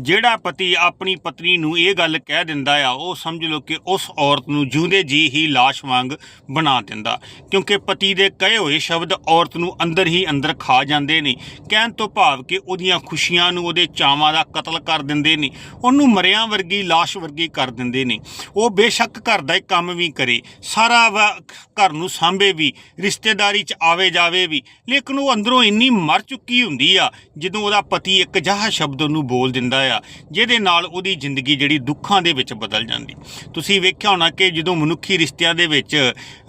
ਜਿਹੜਾ ਪਤੀ ਆਪਣੀ ਪਤਨੀ ਨੂੰ ਇਹ ਗੱਲ ਕਹਿ ਦਿੰਦਾ ਆ, ਉਹ ਸਮਝ ਲਓ ਕਿ ਉਸ ਔਰਤ ਨੂੰ ਜਿਉਂਦੇ ਜੀ ਹੀ ਲਾਸ਼ ਵਾਂਗ ਬਣਾ ਦਿੰਦਾ। ਕਿਉਂਕਿ ਪਤੀ ਦੇ ਕਹੇ ਹੋਏ ਸ਼ਬਦ ਔਰਤ ਨੂੰ ਅੰਦਰ ਹੀ ਅੰਦਰ ਖਾ ਜਾਂਦੇ ਨੇ। ਕਹਿਣ ਤੋਂ ਭਾਵ ਕਿ ਉਹਦੀਆਂ ਖੁਸ਼ੀਆਂ ਨੂੰ ਉਹਦੇ ਚਾਵਾਂ ਦਾ ਕਤਲ ਕਰ ਦਿੰਦੇ ਨੇ। ਉਹਨੂੰ ਮਰਿਆਂ ਵਰਗੀ ਲਾਸ਼ ਵਰਗੀ ਕਰ ਦਿੰਦੇ ਨੇ। ਉਹ ਬੇਸ਼ੱਕ ਘਰ ਦਾ ਹੀ ਕੰਮ ਵੀ ਕਰੇ। ਸਾਰਾ ਵਾ- ਘਰ ਨੂੰ ਸਾਂਭੇ ਵੀ, ਰਿਸ਼ਤੇਦਾਰੀ 'ਚ ਆਵੇ ਜਾਵੇ ਵੀ। ਲੇਕਿਨ ਉਹ ਅੰਦਰੋਂ ਇੰਨੀ ਮਰ ਚੁੱਕੀ ਹੁੰਦੀ ਆ, ਜਦੋਂ ਉਹਦਾ ਪਤੀ ਇੱਕ ਅਜਿਹਾ ਸ਼ਬਦ ਉਹਨੂੰ ਬੋਲ ਦਿੰਦਾ ਆ, ਜਿਹਦੇ ਨਾਲ ਉਹਦੀ ਜ਼ਿੰਦਗੀ ਜਿਹੜੀ ਦੁੱਖਾਂ ਦੇ ਵਿੱਚ ਬਦਲ ਜਾਂਦੀ। ਤੁਸੀਂ ਵੇਖਿਆ ਹੋਣਾ ਕਿ ਜਦੋਂ ਮਨੁੱਖੀ ਰਿਸ਼ਤਿਆਂ ਦੇ ਵਿੱਚ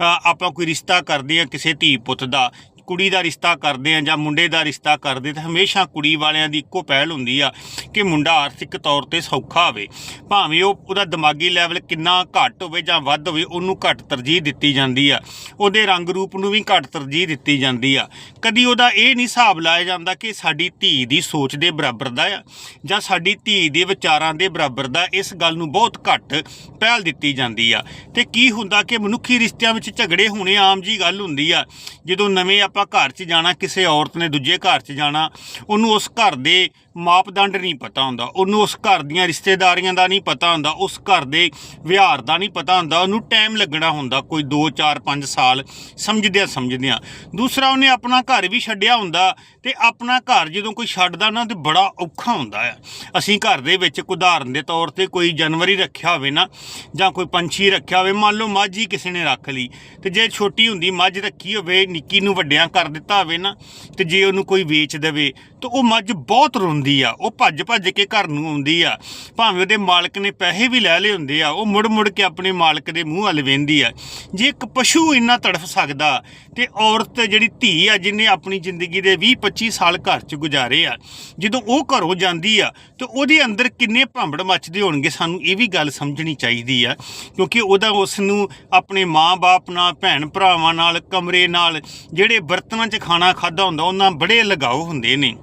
ਆਪਾਂ ਕੋਈ ਰਿਸ਼ਤਾ ਕਰਦੇ ਆ ਕਿਸੇ ਧੀ ਪੁੱਤ ਦਾ ਕੁੜੀ ਦਾ ਰਿਸ਼ਤਾ ਕਰਦੇ ਆ ਜਾਂ ਮੁੰਡੇ ਦਾ ਰਿਸ਼ਤਾ ਕਰਦੇ, ਤਾਂ ਹਮੇਸ਼ਾ ਕੁੜੀ ਵਾਲਿਆਂ ਦੀ ਇੱਕੋ ਪਹਿਲ ਹੁੰਦੀ ਆ ਕਿ ਮੁੰਡਾ ਆਰਥਿਕ ਤੌਰ ਤੇ ਸੌਖਾ ਹੋਵੇ। ਭਾਵੇਂ ਉਹ ਉਹਦਾ ਦਿਮਾਗੀ ਲੈਵਲ ਕਿੰਨਾ ਘੱਟ ਹੋਵੇ ਜਾਂ ਵੱਧ ਹੋਵੇ, ਉਹਨੂੰ ਘੱਟ ਤਰਜੀਹ ਦਿੱਤੀ ਜਾਂਦੀ ਆ। ਉਹਦੇ ਰੰਗ ਰੂਪ ਨੂੰ ਵੀ ਘੱਟ ਤਰਜੀਹ ਦਿੱਤੀ ਜਾਂਦੀ ਆ। ਕਦੀ ਉਹਦਾ ਇਹ ਨਹੀਂ ਹਿਸਾਬ ਲਾਇਆ ਜਾਂਦਾ ਕਿ ਸਾਡੀ ਧੀ ਦੀ ਸੋਚ ਦੇ ਬਰਾਬਰ ਦਾ ਆ ਜਾਂ ਸਾਡੀ ਧੀ ਦੇ ਵਿਚਾਰਾਂ ਦੇ ਬਰਾਬਰ ਦਾ ਇਸ ਗੱਲ ਨੂੰ ਬਹੁਤ ਘੱਟ ਪਹਿਲ ਦਿੱਤੀ ਜਾਂਦੀ ਆ। ਤੇ ਕੀ ਹੁੰਦਾ ਕਿ ਮਨੁੱਖੀ ਰਿਸ਼ਤਿਆਂ ਵਿੱਚ ਝਗੜੇ ਹੋਣੇ ਆਮ ਜੀ ਗੱਲ ਹੁੰਦੀ ਆ। ਜਦੋਂ ਨਵੇਂ ਆਪਾਂ ਆਪਾਂ ਘਰ 'ਚ ਜਾਣਾ, ਕਿਸੇ ਔਰਤ ਨੇ ਦੂਜੇ ਘਰ 'ਚ ਜਾਣਾ, ਉਹਨੂੰ ਉਸ ਘਰ ਦੇ ਮਾਪਦੰਡ ਨਹੀਂ ਪਤਾ ਹੁੰਦਾ, ਉਹਨੂੰ ਉਸ ਘਰ ਦੀਆਂ ਰਿਸ਼ਤੇਦਾਰੀਆਂ ਦਾ ਨਹੀਂ ਪਤਾ ਹੁੰਦਾ, ਉਸ ਘਰ ਦੇ ਵਿਹਾਰ ਦਾ ਨਹੀਂ ਪਤਾ ਹੁੰਦਾ, ਉਹਨੂੰ ਟਾਈਮ ਲੱਗਣਾ ਹੁੰਦਾ, ਕੋਈ 2 4 5 ਸਾਲ ਸਮਝਦਿਆਂ ਸਮਝਦਿਆਂ। ਦੂਸਰਾ, ਉਹਨੇ ਆਪਣਾ ਘਰ ਵੀ ਛੱਡਿਆ ਹੁੰਦਾ ਤੇ ਆਪਣਾ ਘਰ ਜਦੋਂ ਕੋਈ ਛੱਡਦਾ ਨਾ, ਤੇ ਬੜਾ ਔਖਾ ਹੁੰਦਾ ਆ। ਅਸੀਂ ਘਰ ਦੇ ਵਿੱਚ ਇੱਕ ਉਦਾਹਰਨ ਦੇ ਤੌਰ ਤੇ ਕੋਈ ਜਾਨਵਰ ਰੱਖਿਆ ਹੋਵੇ ਨਾ, ਜਾਂ ਕੋਈ ਪੰਛੀ ਰੱਖਿਆ ਹੋਵੇ, ਮੰਨ ਲਓ ਮੱਝ ਹੀ ਕਿਸੇ ਨੇ ਰੱਖ ਲਈ, ਤੇ ਜੇ ਛੋਟੀ ਹੁੰਦੀ, ਮੱਝ ਰੱਖੀ ਹੋਵੇ, ਨਿੱਕੀ ਨੂੰ ਵੱਡਿਆਂ ਕਰ ਦਿੱਤਾ ਹੋਵੇ ਨਾ, ਤੇ ਜੇ ਉਹਨੂੰ ਕੋਈ ਵੇਚ ਦੇਵੇ, ਤਾਂ ਉਹ ਮੱਝ ਬਹੁਤ ਰੋਂਦੀ ਆ, ਉਹ ਭੱਜ ਭੱਜ ਕੇ ਘਰ ਨੂੰ ਆਉਂਦੀ ਆ। ਭਾਵੇਂ ਉਹਦੇ ਮਾਲਕ ਨੇ ਪੈਸੇ ਵੀ ਲੈ ਲਏ ਹੁੰਦੇ ਆ, ਉਹ ਮੁੜ ਮੁੜ ਕੇ ਆਪਣੇ ਮਾਲਕ ਦੇ ਮੂੰਹ ਵੱਲ ਵੇਂਦੀ ਆ। ਜੇ ਇੱਕ ਪਸ਼ੂ ਇੰਨਾ ਤੜਫ ਸਕਦਾ, ਤੇ ਔਰਤ ਜਿਹੜੀ ਧੀ ਆ, ਜਿਹਨੇ ਆਪਣੀ ਜ਼ਿੰਦਗੀ ਦੇ 20 25 ਸਾਲ ਘਰ 'ਚ ਗੁਜ਼ਾਰੇ ਆ, ਜਦੋਂ ਉਹ ਘਰੋਂ ਜਾਂਦੀ ਆ, ਤੇ ਉਹਦੇ ਅੰਦਰ ਕਿੰਨੇ ਭਾਂਬੜ ਮੱਚਦੇ ਹੋਣਗੇ, ਸਾਨੂੰ ਇਹ ਵੀ ਗੱਲ ਸਮਝਣੀ ਚਾਹੀਦੀ ਆ। ਕਿਉਂਕਿ ਉਹਦਾ ਉਸ ਨੂੰ ਆਪਣੇ ਮਾਂ-ਬਾਪ ਨਾਲ ਭੈਣ ਭਰਾਵਾਂ ਨਾਲ, ਕਮਰੇ ਨਾਲ, ਜਿਹੜੇ ਬਰਤਨਾਂ 'ਚ ਖਾਣਾ ਖਾਦਾ ਹੁੰਦਾ, ਉਹਨਾਂ ਬੜੇ ਲਗਾਓ ਹੁੰਦੇ ਨੇ।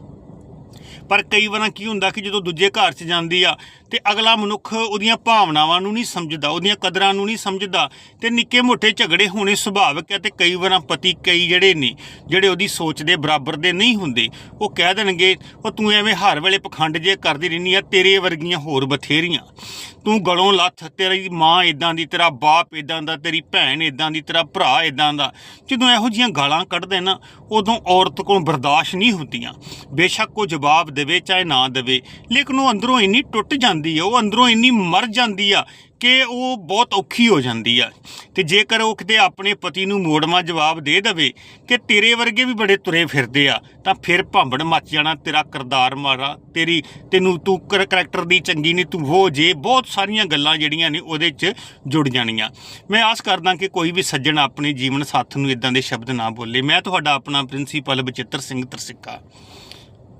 ਪਰ ਕਈ ਵਾਰਾਂ ਕੀ ਹੁੰਦਾ ਕਿ ਜਦੋਂ ਦੂਜੇ ਘਰ 'ਚ ਜਾਂਦੀ ਆ ਤੇ ਅਗਲਾ ਮਨੁੱਖ ਉਹਦੀਆਂ ਭਾਵਨਾਵਾਂ ਨੂੰ ਨਹੀਂ ਸਮਝਦਾ, ਉਹਦੀਆਂ ਕਦਰਾਂ ਨੂੰ ਨਹੀਂ ਸਮਝਦਾ ਤੇ ਨਿੱਕੇ ਮੋਟੇ ਝਗੜੇ ਹੋਣੇ ਸੁਭਾਵਿਕ ਹੈ ਤੇ ਕਈ ਵਾਰਾਂ ਪਤੀ ਕਈ ਜਿਹੜੇ ਨੇ, ਜਿਹੜੇ ਉਹਦੀ ਸੋਚ ਦੇ ਬਰਾਬਰ ਦੇ ਨਹੀਂ ਹੁੰਦੇ, ਉਹ ਕਹਿ ਦੇਣਗੇ, ਉਹ ਤੂੰ ਐਵੇਂ ਹਰ ਵੇਲੇ ਪਖੰਡ ਜੇ ਕਰਦੀ ਰਹਿੰਦੀ ਆ, ਤੇਰੇ ਵਰਗੀਆਂ ਹੋਰ ਬਥੇਰੀਆਂ। ਤੂੰ ਗਲੋਂ ਲੱਥ, ਤੇਰੀ ਮਾਂ ਇਦਾਂ ਦੀ, ਤੇਰਾ ਬਾਪ ਇਦਾਂ ਦਾ, ਤੇਰੀ ਭੈਣ ਇਦਾਂ ਦੀ, ਤੇਰਾ ਭਰਾ ਇਦਾਂ ਦਾ। ਜਦੋਂ ਇਹੋ ਜੀਆਂ ਗਾਲਾਂ ਕੱਢਦੇ ਨਾ, ਉਦੋਂ ਔਰਤ ਕੋਲ ਬਰਦਾਸ਼ਤ ਨਹੀਂ ਹੁੰਦੀਆਂ। ਬੇਸ਼ੱਕ ਉਹ ਜਵਾਬ ਦੇਵੇ ਚਾਹੇ ਨਾ ਦੇਵੇ, ਲੇਕਿਨ ਉਹ ਅੰਦਰੋਂ ਇੰਨੀ ਟੁੱਟ ਜਾਂਦੀ ਆ, ਉਹ ਅੰਦਰੋਂ ਇੰਨੀ ਮਰ ਜਾਂਦੀ ਆ ਕਿ ਉਹ ਬਹੁਤ ਔਖੀ ਹੋ ਜਾਂਦੀ ਆ। ਤੇ ਜੇਕਰ ਉਹ ਕਿਤੇ ਆਪਣੇ ਪਤੀ ਨੂੰ ਮੋੜਵਾ ਜਵਾਬ ਦੇ ਦੇਵੇ ਕਿ ਤੇਰੇ ਵਰਗੇ ਵੀ ਬੜੇ ਤੁਰੇ ਫਿਰਦੇ ਆ, ਤਾਂ ਫਿਰ ਭਾਂਬੜ ਮੱਚ ਜਾਣਾ, ਤੇਰਾ ਕਿਰਦਾਰ ਮਾਰਾ, ਤੇਰੀ, ਤੈਨੂੰ ਤੂੰ ਕਰੈਕਟਰ ਦੀ ਚੰਗੀ ਨਹੀਂ ਤੂੰ ਹੋ ਜੇ, ਬਹੁਤ ਸਾਰੀਆਂ ਗੱਲਾਂ ਜਿਹੜੀਆਂ ਨੇ ਉਹਦੇ 'ਚ ਜੁੜ ਜਾਣੀਆਂ। ਮੈਂ ਆਸ ਕਰਦਾ ਕਿ ਕੋਈ ਵੀ ਸੱਜਣ ਆਪਣੇ ਜੀਵਨ ਸਾਥ ਨੂੰ ਇਦਾਂ ਦੇ ਸ਼ਬਦ ਨਾ ਬੋਲੇ। ਮੈਂ ਤੁਹਾਡਾ ਆਪਣਾ ਪ੍ਰਿੰਸੀਪਲ ਬਚਿੱਤਰ ਸਿੰਘ ਤਰਸਿੱਕਾ।